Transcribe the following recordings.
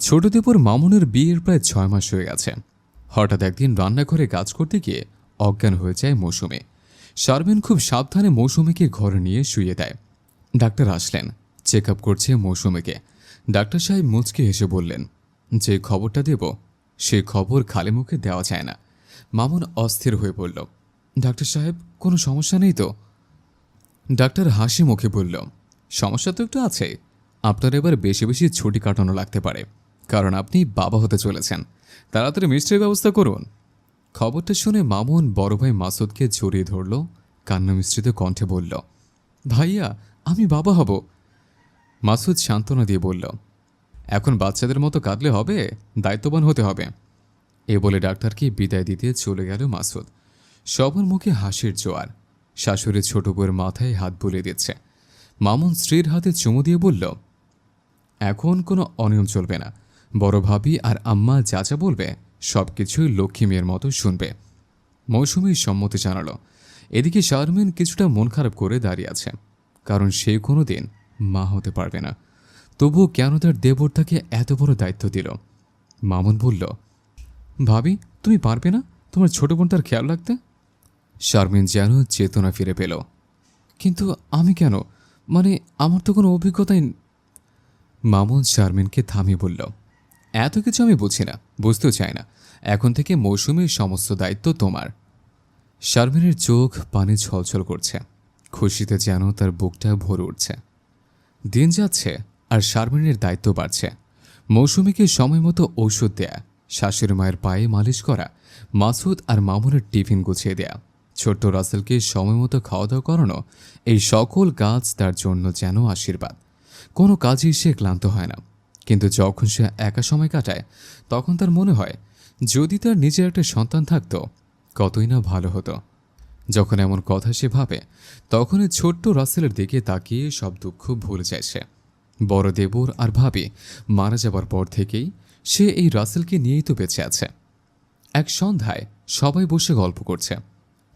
ছোট দেবর মামুনের বিয়ের প্রায় ছয় মাস হয়ে গেছে। হঠাৎ একদিন রান্নাঘরে কাজ করতে গিয়ে অজ্ঞান হয়ে যায় মৌসুমি। শারমিন খুব সাবধানে মৌসুমিকে ঘরে নিয়ে শুয়ে দেয়। ডাক্তার আসলেন চেক আপ করছে মৌসুমিকে। ডাক্তার সাহেব মুচকে হেসে বললেন, যে খবরটা দেব, সে খবর খালি মুখে দেওয়া যায় না। মামুন অস্থির হয়ে পড়ল ডাক্তার সাহেব, কোনো সমস্যা নেই তো? ডাক্তার হাসি মুখে বলল, সমস্যা তো একটু আছে। আপনার এবার বেশি বেশি ছুটি কাটানো লাগতে পারে। কারণ আপনি বাবা হতে চলেছেন। তাড়াতাড়ি মিষ্টির ব্যবস্থা করুন। খবরটা শুনে মামুন বড় ভাই মাসুদকে জড়িয়ে ধরল, কান্না মিশ্রিত কণ্ঠে বলল, ভাইয়া, আমি বাবা হব। মাসুদ সান্ত্বনা দিয়ে বলল, এখন বাচ্চাদের মতো কাঁদলে হবে, দায়িত্ববান হতে হবে। এ বলে ডাক্তারকে বিদায় দিতে চলে গেল মাসুদ। সবার মুখে হাসির জোয়ার। শাশুড়ি ছোট বউয়ের মাথায় হাত বুলিয়ে দিচ্ছে। মামুন স্ত্রীর হাতে চুমু দিয়ে বলল, এখন কোনো অনিয়ম চলবে না। বড় ভাবি আর আম্মা যা যা বলবে সব কিছুই লক্ষ্মী মেয়ের মতো শুনবে। মৌসুমী সম্মতি জানালো। এদিকে শারমিন কিছুটা মন খারাপ করে দাঁড়িয়ে আছে, কারণ সে কোনো দিন মা হতে পারবে না। তবুও কেন তার দেবর তাকে এত বড় দায়িত্ব দিল? মামুন বলল, ভাবি, তুমি পারবে না? তোমার ছোট বোন তার খেয়াল রাখতে? শারমিন যেন চেতনা ফিরে পেল। কিন্তু আমি কেন? মানে আমার তো কোনো অভিজ্ঞতাই মামুন শারমিনকে থামিয়ে বলল এত কিছু আমি বুঝি না, বুঝতেও চাই না। এখন থেকে মৌসুমীর সমস্ত দায়িত্ব তোমার। শারমিনের চোখ পানি ছলছল করছে। খুশিতে যেন তার বুকটা ভরে উঠছে। দিন যাচ্ছে আর শারমিনের দায়িত্ব বাড়ছে। মৌসুমীকে সময় মতো ঔষধ দেয়া শাশুড়ি মায়ের পায়ে মালিশ করা, মাসুদ আর মামুনের টিফিন গুছিয়ে দেয়া, ছোট্ট রাসেলকে সময় মতো খাওয়া দাওয়া করানো, এই সকল কাজ তার জন্য যেন আশীর্বাদ। কোনো কাজেই সে ক্লান্ত হয় না। কিন্তু যখন সে একা সময় কাটায়, তখন তার মনে হয়, যদি তার নিজের একটা সন্তান থাকতো, কতই না ভালো হতো। যখন এমন কথা সে ভাবে, তখনই ছোট্ট রাসেলের দিকে তাকিয়ে সব দুঃখ ভুলে যায় সে। বড় দেবর আর ভাবি মারা যাবার পর থেকেই সে এই রাসেলকে নিয়েই তো বেঁচে আছে। এক সন্ধ্যায় সবাই বসে গল্প করছে।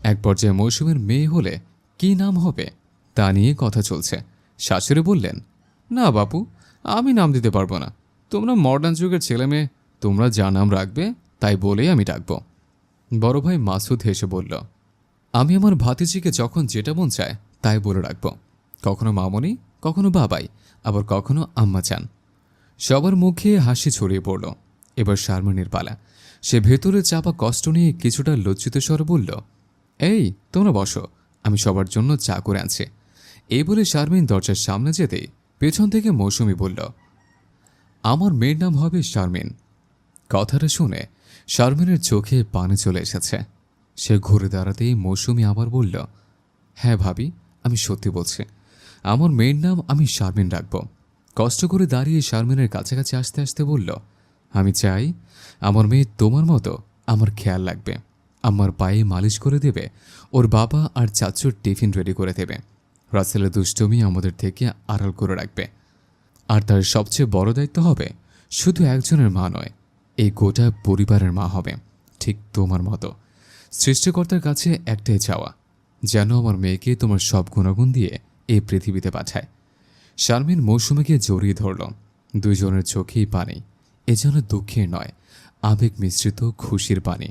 এক পর্যায়ে মৌসুমের মেয়ে হলে কি নাম হবে, তা নিয়ে কথা চলছে। শাশুড়ি বললেন, না, বাপু আমি নাম দিতে পারব না। তোমরা মডার্ন যুগের ছেলে মেয়ে, তোমরা যা নাম রাখবে, তাই বলেই আমি ডাকবো। বড় ভাই মাসুদ হেসে বলল, আমি আমার ভাতিজিকে যখন যেটা মন চায়, তাই বলে রাখব। কখনো মামনি, কখনো বাবাই, আবার কখনো আম্মা চান। সবার মুখে হাসি ছড়িয়ে পড়ল। এবার শারমিনের পালা। সে ভেতরে চাপা কষ্ট নিয়ে কিছুটা লজ্জিত স্বরে বলল, এই, তোমরা বসো, আমি সবার জন্য চা করে আনছি। এই বলে শারমিন দরজার সামনে যেতেই পেছন থেকে মৌসুমি বলল, আমার মেয়ের নাম হবে শারমিন। কথাটা শুনে শারমিনের চোখে পানি চলে এসেছে। সে ঘুরে দাঁড়াতেই মৌসুমি আবার বলল হ্যাঁ ভাবি, আমি সত্যি বলছি। আমার মেয়ের নাম আমি শারমিন রাখব। কষ্ট করে দাঁড়িয়ে শারমিনের কাছাকাছি আসতে আসতে বলল, আমি চাই আমার মেয়ে তোমার মতো আমার খেয়াল রাখবে। আমার পায়ে মালিশ করে দেবে, ওর বাবা আর চাচুর টিফিন রেডি করে দেবে। রাসেলের দুষ্টমি আমাদের থেকে আড়াল করে রাখবে। আর তার সবচেয়ে বড় দায়িত্ব হবে শুধু একজনের মা নয়, এই গোটা পরিবারের মা হবে, ঠিক তোমার মতো। সৃষ্টিকর্তার কাছে একটাই চাওয়া, যেন আমার মেয়েকে তোমার সব গুণাগুণ দিয়ে এই পৃথিবীতে পাঠায়। শারমিন মৌসুমীকে জড়িয়ে ধরল, দুইজনের চোখেই পানি, এ যেন দুঃখের নয়, আবেগ মিশ্রিত খুশির পানি।